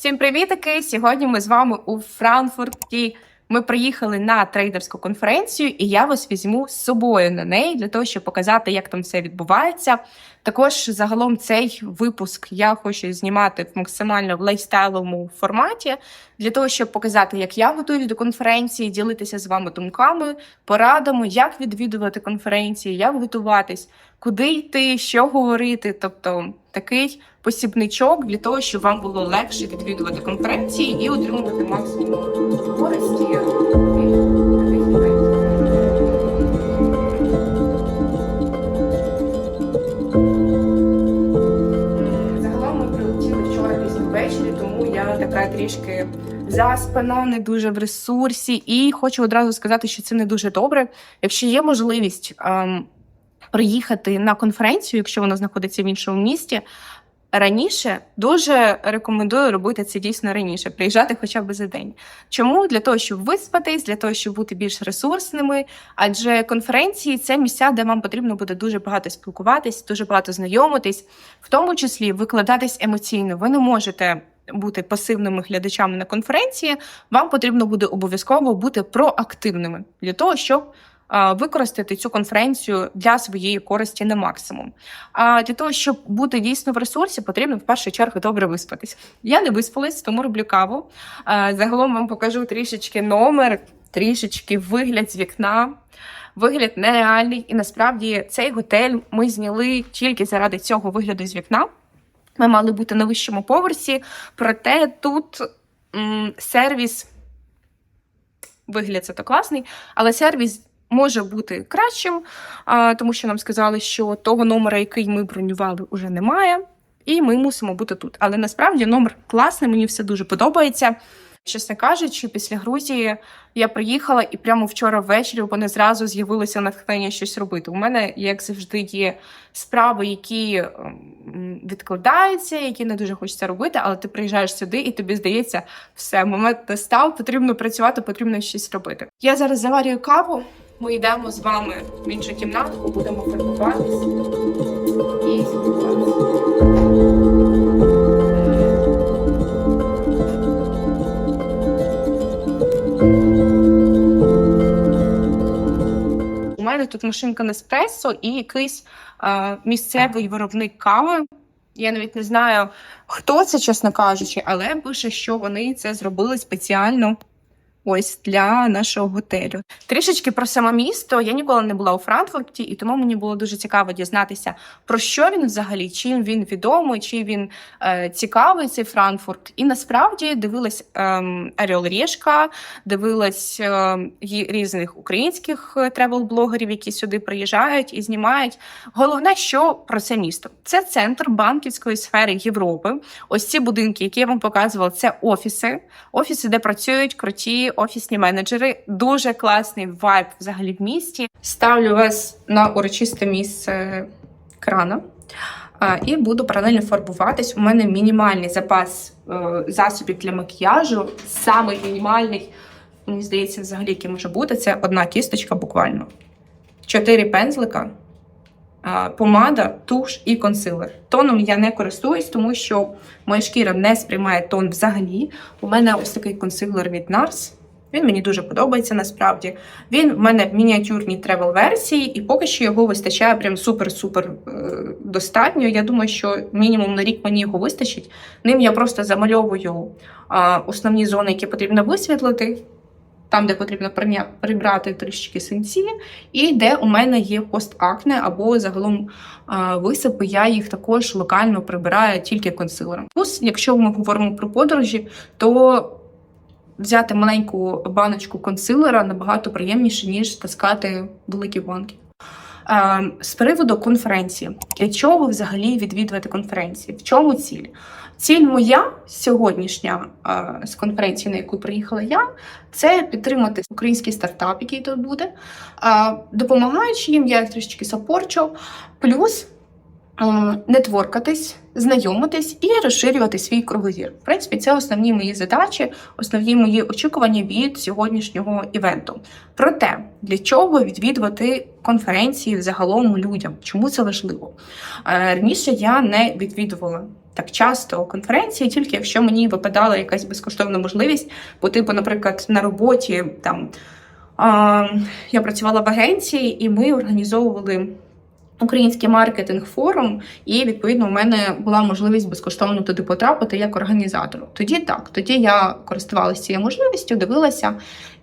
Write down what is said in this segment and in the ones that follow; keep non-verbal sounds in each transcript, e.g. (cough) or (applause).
Всім привітики! Сьогодні ми з вами у Франкфурті. Ми приїхали на трейдерську конференцію, і я вас візьму з собою на неї для того, щоб показати, як там все відбувається. Також загалом цей випуск я хочу знімати в максимально лайфстайловому форматі для того, щоб показати, як я готуюсь до конференції, ділитися з вами думками, порадами, як відвідувати конференції, як готуватись, куди йти, що говорити. Тобто такий посібничок для того, щоб вам було легше відвідувати конференції і отримувати максимум користі. Загалом ми прилетіли вчора пізно ввечері, тому я така трішки заспана, не дуже в ресурсі. І хочу одразу сказати, що це не дуже добре. Якщо є можливість ем, приїхати на конференцію, якщо вона знаходиться в іншому місті. Раніше дуже рекомендую робити це дійсно раніше, приїжджати хоча б за день. Чому? Для того, щоб виспатись, для того, щоб бути більш ресурсними. Адже конференції це місця, де вам потрібно буде дуже багато спілкуватись, дуже багато знайомитись, в тому числі викладатись емоційно. Ви не можете бути пасивними глядачами на конференції. Вам потрібно буде обов'язково бути проактивними для того, щоб використати цю конференцію для своєї користі на максимум. А для того, щоб бути дійсно в ресурсі, потрібно в першу чергу добре виспатись. Я не виспалась, тому роблю каву. Загалом вам покажу трішечки номер, трішечки вигляд з вікна. Вигляд нереальний, і насправді цей готель ми зняли тільки заради цього вигляду з вікна. Ми мали бути на вищому поверсі, проте тут м, сервіс, вигляд це то класний, але сервіс може бути кращим, тому що нам сказали, що того номера, який ми бронювали, уже немає, і ми мусимо бути тут. Але насправді номер класний, мені все дуже подобається. Чесно кажучи, після Грузії я приїхала і прямо вчора ввечері вони зразу з'явилося натхнення щось робити. У мене, як завжди, є справи, які ем, відкладаються, які не дуже хочеться робити, але ти приїжджаєш сюди, і тобі здається, все, момент настав, потрібно працювати, потрібно щось робити. Я зараз заварюю каву. Ми йдемо з вами в іншу кімнатку, будемо фарбуватись і спілкуватися. У мене тут машинка Неспресо і якийсь е, місцевий виробник кави. Я навіть не знаю, хто це, чесно кажучи, але пише, що вони це зробили спеціально ось для нашого готелю. Трішечки про саме місто. Я ніколи не була у Франкфурті, і тому мені було дуже цікаво дізнатися, про що він взагалі, чим він відомий, чи він е, цікавий цей Франкфурт. І насправді дивилась ем, Орел Решка, дивилась е, різних українських тревел-блогерів, які сюди приїжджають і знімають. Головне, що про це місто це центр банківської сфери Європи. Ось ці будинки, які я вам показувала, це офіси. Офіси, де працюють круті офісні менеджери. Дуже класний вайб взагалі в місті. Ставлю вас на урочисте місце крана. І буду паралельно фарбуватись. У мене мінімальний запас е, засобів для макіяжу. Самий мінімальний, мені здається, взагалі, який може бути, це одна кісточка буквально. Чотири пензлика, помада, туш і консилер. Тоном я не користуюсь, тому що моя шкіра не сприймає тон взагалі. У мене ось такий консилер від NARS. Він мені дуже подобається насправді. Він в мене в мініатюрній тревел-версії, і поки що його вистачає прям супер-супер е, достатньо. Я думаю, що мінімум на рік мені його вистачить. Ним я просто замальовую основні зони, які потрібно висвітлити. Там, де потрібно прибрати трішки синці, і де у мене є постакне або загалом висипи, я їх також локально прибираю тільки консилером. Плюс, якщо ми говоримо про подорожі, то взяти маленьку баночку консилера набагато приємніше, ніж таскати великі банки. Е, З приводу конференції, для чого взагалі відвідувати конференції? В чому ціль? Ціль моя сьогоднішня е, з конференції, на яку приїхала я, це підтримати український стартап, який тут буде, е, допомагаючи їм, я їх трішечки сапорчу, плюс е, нетворкатись, знайомитись і розширювати свій кругозір. В принципі, це основні мої задачі, основні мої очікування від сьогоднішнього івенту. Проте, для чого відвідувати конференції загалом людям? Чому це важливо? Е, Раніше я не відвідувала так часто конференції, тільки якщо мені випадала якась безкоштовна можливість, по типу, наприклад, на роботі там а, я працювала в агенції, і ми організовували. Український маркетинг форум, і відповідно у мене була можливість безкоштовно туди потрапити як організатору. Тоді так, тоді я користувалася цією можливістю, дивилася,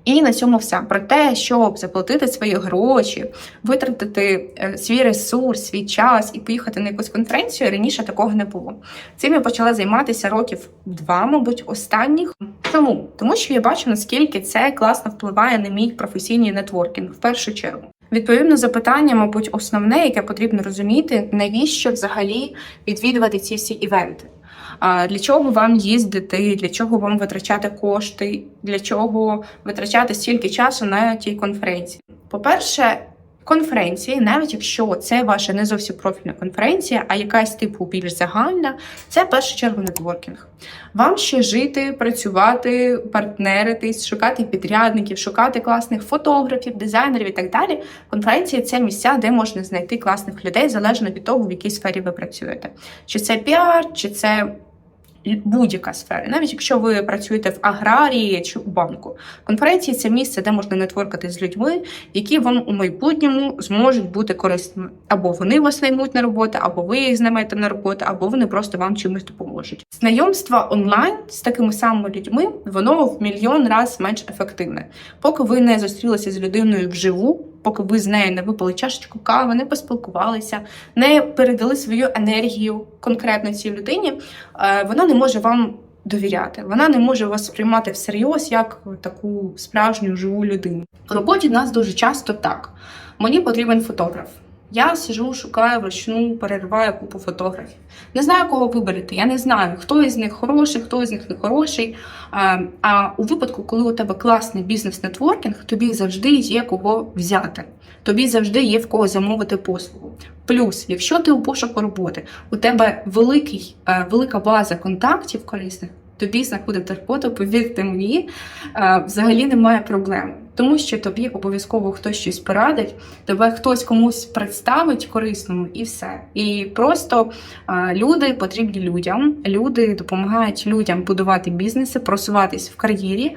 і на цьому все. Про те, щоб заплатити свої гроші, витратити е, свій ресурс, свій час і поїхати на якусь конференцію, раніше такого не було. Цим я почала займатися років два, мабуть, останніх. Чому? Тому що я бачу, наскільки це класно впливає на мій професійний нетворкінг в першу чергу. Відповідно, запитання, мабуть, основне, яке потрібно розуміти, навіщо взагалі відвідувати ці всі івенти. Для чого вам їздити, для чого вам витрачати кошти, для чого витрачати стільки часу на тій конференції? По-перше, конференції, навіть якщо це ваша не зовсім профільна конференція, а якась типу більш загальна, це в першу чергу нетворкінг. Вам ще жити, працювати, партнеритись, шукати підрядників, шукати класних фотографів, дизайнерів і так далі. Конференції це місця, де можна знайти класних людей залежно від того, в якій сфері ви працюєте. Чи це піар, чи це будь-яка сфера, навіть якщо ви працюєте в аграрії чи у банку. Конференції це місце, де можна нетворкати з людьми, які вам у майбутньому зможуть бути корисними. Або вони вас наймуть на роботу, або ви їх знаймете на роботу, або вони просто вам чимось допоможуть. Знайомство онлайн з такими самими людьми, воно в мільйон раз менш ефективне. Поки ви не зустрілися з людиною вживу, поки ви з нею не випили чашечку кави, не поспілкувалися, не передали свою енергію конкретно цій людині, е, вона не може вам довіряти. Вона не може вас сприймати всерйоз як таку справжню живу людину. В роботі нас дуже часто так. Мені потрібен фотограф. Я сижу, шукаю вручну, перериваю купу фотографів. Не знаю, кого виберете. Я не знаю, хто із них хороший, хто із них не хороший. А, а у випадку, коли у тебе класний бізнес-нетворкінг, тобі завжди є кого взяти. Тобі завжди є в кого замовити послугу. Плюс, якщо ти у пошуку роботи, у тебе великий, е, велика база контактів корисних, тобі знаходити роботу, повірте мені, е, взагалі немає проблем. Тому що тобі обов'язково хтось щось порадить, тебе хтось комусь представить корисному і все. І просто люди потрібні людям. Люди допомагають людям будувати бізнеси, просуватись в кар'єрі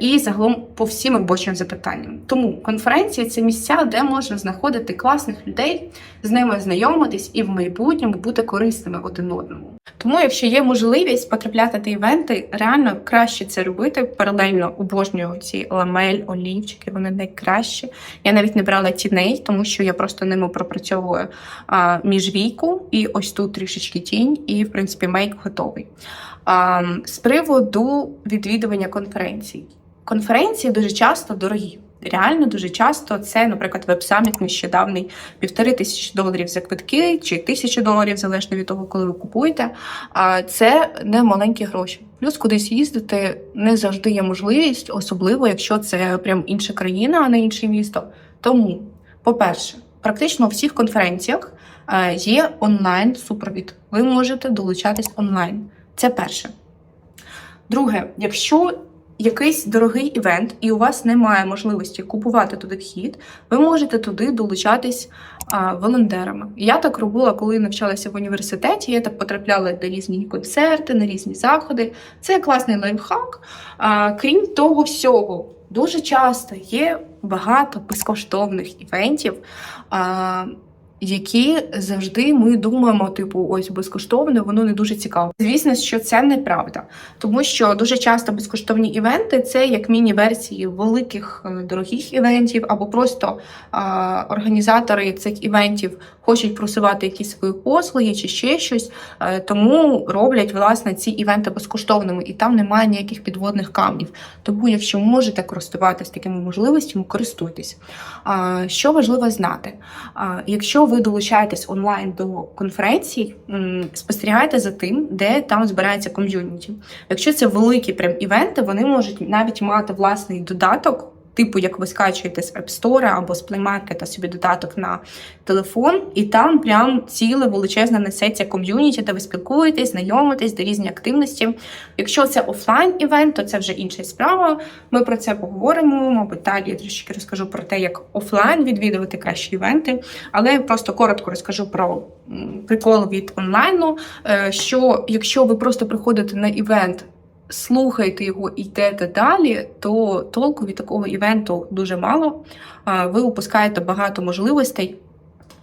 і загалом по всім робочим запитанням. Тому конференції це місця, де можна знаходити класних людей, з ними знайомитись і в майбутньому бути корисними один одному. Тому, якщо є можливість потрапляти на івенти, реально краще це робити. Паралельно обожнюю ці ламель, олівчики, вони найкращі. Я навіть не брала тіней, тому що я просто ними пропрацьовую а, міжвійку, і ось тут трішечки тінь, і в принципі мейк готовий. З приводу відвідування конференцій. Конференції дуже часто дорогі. Реально дуже часто це, наприклад, веб-саміт нещодавний півтори тисячі доларів за квитки чи тисячу доларів, залежно від того, коли ви купуєте. А це не маленькі гроші. Плюс кудись їздити не завжди є можливість, особливо якщо це прям інша країна, а не інше місто. Тому, по-перше, практично у всіх конференціях е, є онлайн супровід. Ви можете долучатись онлайн. Це перше. Друге, якщо якийсь дорогий івент, і у вас немає можливості купувати туди вхід, ви можете туди долучатись а, волонтерами. Я так робила, коли навчалася в університеті. Я так потрапляла на різні концерти, на різні заходи. Це класний лайфхак. А, крім того всього, дуже часто є багато безкоштовних івентів. А, які завжди ми думаємо, типу, ось безкоштовно, воно не дуже цікаво. Звісно, що це неправда, тому що дуже часто безкоштовні івенти це як міні-версії великих е, дорогих івентів, або просто а, організатори цих івентів хочуть просувати якісь свої послуги чи ще щось, е, тому роблять власне ці івенти безкоштовними, і там немає ніяких підводних камнів. Тому, якщо можете користуватися такими можливостями, користуйтесь. А, Що важливо знати, а, якщо ви долучаєтесь онлайн до конференцій, спостерігайте за тим, де там збирається ком'юніті. Якщо це великі прям івенти, вони можуть навіть мати власний додаток. Типу, як ви скачуєте з App Store або з Play Market собі додаток на телефон, і там прям ціле величезне несеться ком'юніті, де ви спілкуєтесь, знайомитесь, де різні активності. Якщо це офлайн івент, то це вже інша справа. Ми про це поговоримо. Мабуть, далі я трішки розкажу про те, як офлайн відвідувати кращі івенти. Але я просто коротко розкажу про прикол від онлайну. е, Що якщо ви просто приходите на івент, слухаєте його і йдете далі, то толку від такого івенту дуже мало. Ви упускаєте багато можливостей.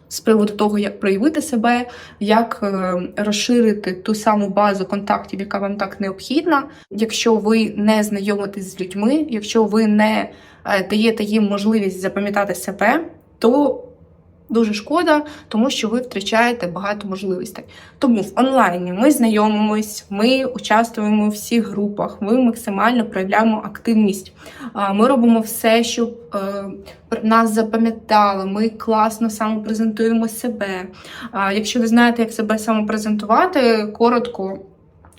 З приводу того, як проявити себе, як е, розширити ту саму базу контактів, яка вам так необхідна. Якщо ви не знайомитесь з людьми, якщо ви не е, даєте їм можливість запам'ятати себе, то дуже шкода, тому що ви втрачаєте багато можливостей. Тому в онлайні ми знайомимось, ми участвуємо в всіх групах, ми максимально проявляємо активність. Ми робимо все, щоб е, нас запам'ятали. Ми класно самопрезентуємо себе. Якщо ви знаєте, як себе самопрезентувати, коротко.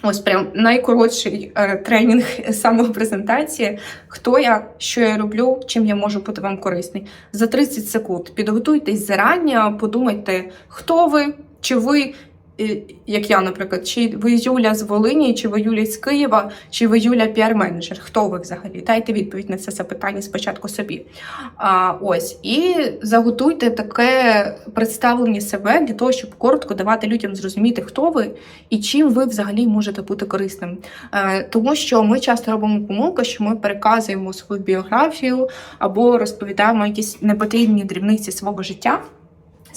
Ось прям найкоротший е, тренінг (laughs) самопрезентації. Хто я, що я роблю, чим я можу бути вам корисний. За 30 секунд підготуйтесь зарані, подумайте, хто ви, чи ви, як я, наприклад, чи ви Юля з Волині, чи ви Юля з Києва, чи ви Юля піар-менеджер. Хто ви взагалі? Дайте відповідь на це запитання спочатку собі. А, ось і заготуйте таке представлення себе для того, щоб коротко давати людям зрозуміти, хто ви і чим ви взагалі можете бути корисним. Е, тому що ми часто робимо помилку, що ми переказуємо свою біографію або розповідаємо якісь непотрібні дрібниці свого життя.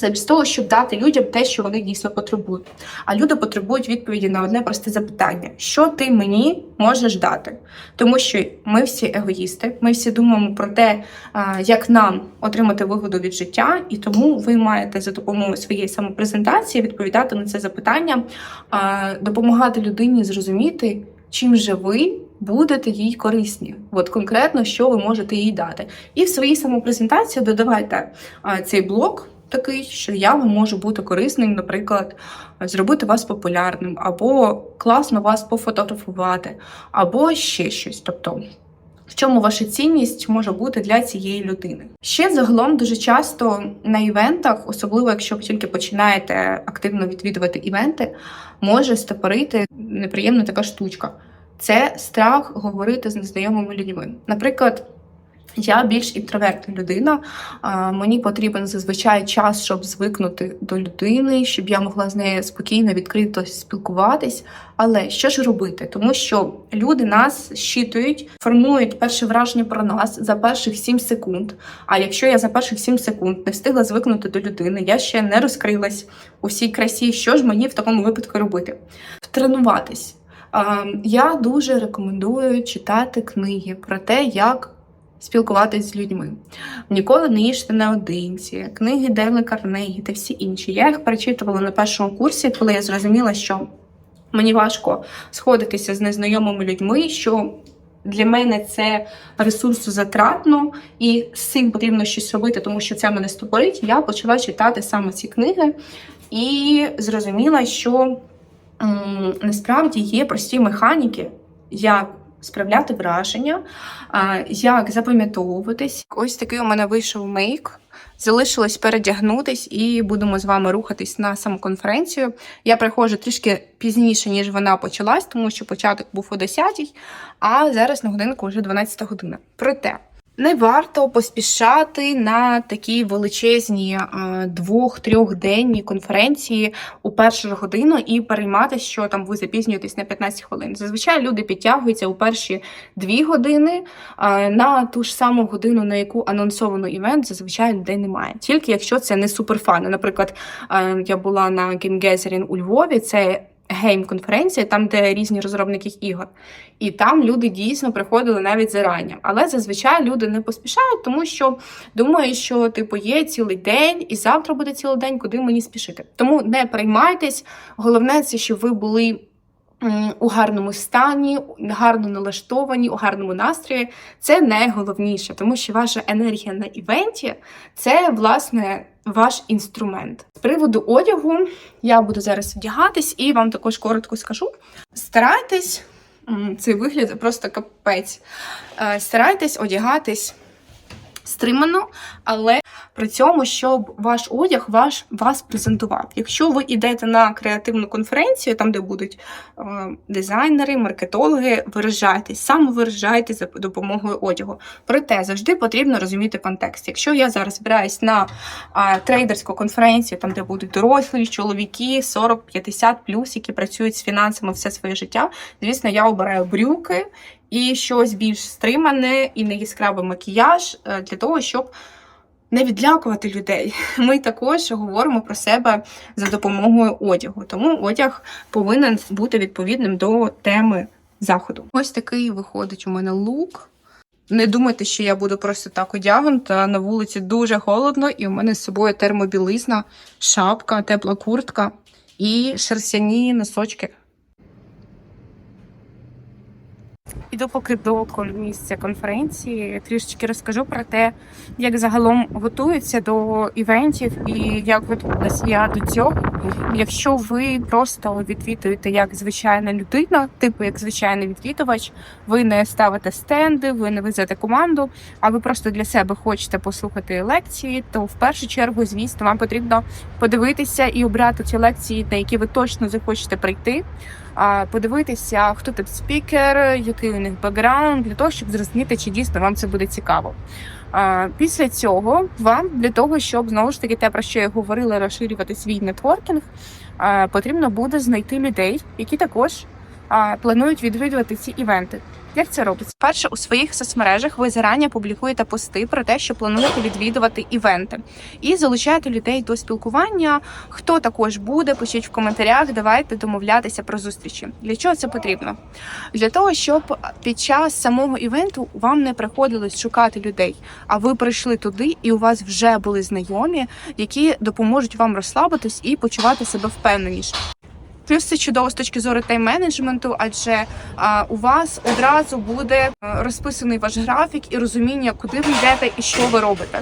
Замість того, щоб дати людям те, що вони дійсно потребують. А люди потребують відповіді на одне просте запитання: що ти мені можеш дати? Тому що ми всі егоїсти, ми всі думаємо про те, як нам отримати вигоду від життя, і тому ви маєте за допомогою своєї самопрезентації відповідати на це запитання, допомагати людині зрозуміти, чим же ви. Будете їй корисні, от конкретно, що ви можете їй дати. І в своїй самопрезентації додавайте а, цей блок, такий, що я вам можу бути корисним, наприклад, зробити вас популярним, або класно вас пофотографувати, або ще щось. Тобто, в чому ваша цінність може бути для цієї людини? Ще загалом дуже часто на івентах, особливо якщо ви тільки починаєте активно відвідувати івенти, може стопорити неприємна така штучка. Це страх говорити з незнайомими людьми. Наприклад. Я більш інтровертна людина. Мені потрібен зазвичай час, щоб звикнути до людини, щоб я могла з нею спокійно, відкрито спілкуватись. Але що ж робити? Тому що люди нас щитують, формують перше враження про нас за перших 7 секунд. А якщо я за перших 7 секунд не встигла звикнути до людини, я ще не розкрилась у всій красі. Що ж мені в такому випадку робити? Тренуватись. Я дуже рекомендую читати книги про те, як спілкуватись з людьми. Ніколи не їжте наодинці, книги Дейли Карнегі та всі інші. Я їх перечитувала на першому курсі, коли я зрозуміла, що мені важко сходитися з незнайомими людьми. що для мене це ресурсозатратно, і з цим потрібно щось робити, тому що це мене стопорить. Я почала читати саме ці книги і зрозуміла, що м, насправді є прості механіки, як справляти враження, як запам'ятовуватись. Ось такий у мене вийшов мейк. Залишилось передягнутись і будемо з вами рухатись на самоконференцію. Я приходжу трішки пізніше, ніж вона почалась, тому що початок був о 10 а зараз на годинку вже 12 година. Проте не варто поспішати на такі величезні двох-трьохденні конференції у першу годину і перейматися, що там ви запізнюєтесь на 15 хвилин. Зазвичай люди підтягуються у перші дві години на ту ж саму годину, на яку анонсовано івент, зазвичай людей немає. Тільки якщо це не суперфани. Наприклад, я була на Gathering у Львові. Це гейм-конференція, там, де різні розробники ігор. І там люди дійсно приходили навіть зарані. Але зазвичай люди не поспішають, тому що думають, що типу є цілий день, і завтра буде цілий день, куди мені спішити. Тому не приймайтесь. Головне, це щоб ви були. У гарному стані, гарно налаштовані, у гарному настрої це найголовніше, тому що ваша енергія на івенті це власне ваш інструмент. З приводу одягу я буду зараз вдягатись і вам також коротко скажу. Старайтесь, цей вигляд просто капець. Е, Старайтесь одягатись стримано, але при цьому, щоб ваш одяг ваш, вас презентував. Якщо ви йдете на креативну конференцію, там де будуть е, дизайнери, маркетологи, виражайтесь, самовиражайтесь за допомогою одягу. Проте завжди потрібно розуміти контекст. Якщо я зараз збираюсь на е, трейдерську конференцію, там де будуть дорослі чоловіки 40-50 плюс, які працюють з фінансами все своє життя, звісно, я обираю брюки і щось більш стримане і не яскравий макіяж е, для того, щоб не відлякувати людей. (laughs) Ми також говоримо про себе за допомогою одягу. Тому одяг повинен бути відповідним до теми заходу. Ось такий виходить у мене лук. Не думайте, що я буду просто так одягнута. На вулиці дуже холодно, і у мене з собою термобілизна, шапка, тепла куртка і шерстяні носочки. Іду поки до місця конференції. Трішечки розкажу про те, як загалом готуються до івентів і як готувалася я до цього. Якщо ви просто відвідуєте як звичайна людина, типу як звичайний відвідувач, ви не ставите стенди, ви не везете команду, а ви просто для себе хочете послухати лекції, то в першу чергу, звісно, вам потрібно подивитися і обрати ті лекції, на які ви точно захочете прийти. Подивитися, хто тут спікер, який у них бекграунд, для того, щоб зрозуміти, чи дійсно вам це буде цікаво. Після цього вам для того, щоб знову ж таки те, про що я говорила, розширювати свій нетворкінг, потрібно буде знайти людей, які також планують відвідувати ці івенти. Як це робиться? Перше, у своїх соцмережах ви зарані публікуєте пости про те, що плануєте відвідувати івенти, і залучаєте людей до спілкування. Хто також буде, пишіть в коментарях. Давайте домовлятися про зустрічі. Для чого це потрібно? Для того, щоб під час самого івенту вам не приходилось шукати людей, а ви прийшли туди, і у вас вже були знайомі, які допоможуть вам розслабитись і почувати себе впевненіше. Плюс це чудово з точки зору тайм-менеджменту, адже а, у вас одразу буде е, розписаний ваш графік і розуміння, куди ви йдете і що ви робите.